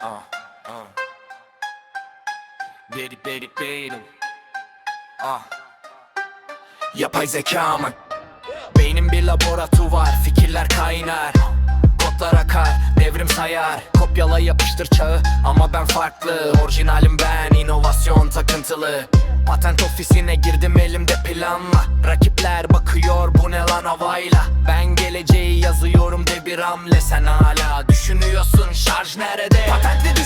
Ah, ah. Beri beri beri. Ah. Yapay zeka mı? Beynim bir laboratuvar, fikirler kaynar Kodlar akar, devrim sayar Kopyala yapıştır çağı ama ben farklı Orijinalim ben, inovasyon takıntılı Patent ofisine girdim elimde planla. Rakipler bakıyor bu ne lan havayla? Ben geleceği yazıyorum de bir hamle. Sen hala düşünüyorsun şarj nerede? Patentli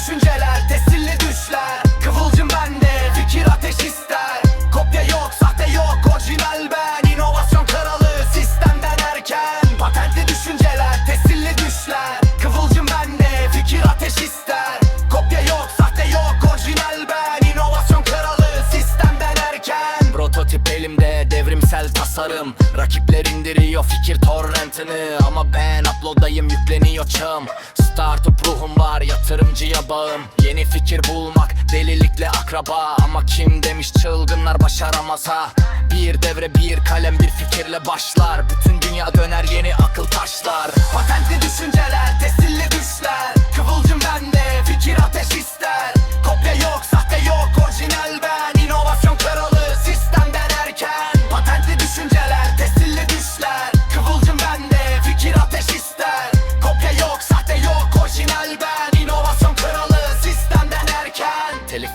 elimde, devrimsel tasarım. Rakipler indiriyor fikir torrentini Ama ben upload'dayım, yükleniyor çağım Startup ruhum var, yatırımcıya bağım. Yeni fikir bulmak, delilikle akraba Ama kim demiş çılgınlar başaramaz ha Bir devre bir kalem bir fikirle başlar. Bütün dünya döner yeni akıl taşlar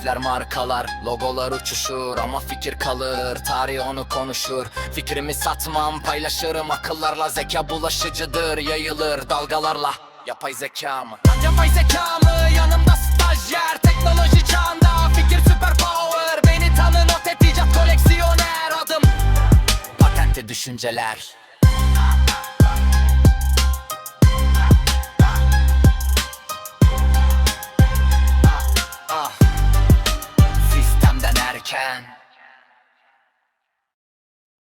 Telifler markalar, logolar uçuşur Ama fikir kalır, tarih onu konuşur. Fikrimi satmam, paylaşırım akıllarla Zeka bulaşıcıdır, yayılır dalgalarla. Yapay zeka mı? Yapay zeka mı? Yanımda stajyer Teknoloji çağında fikir süper power Beni tanı not et icat koleksiyoner Adım. Patentli düşünceler Can.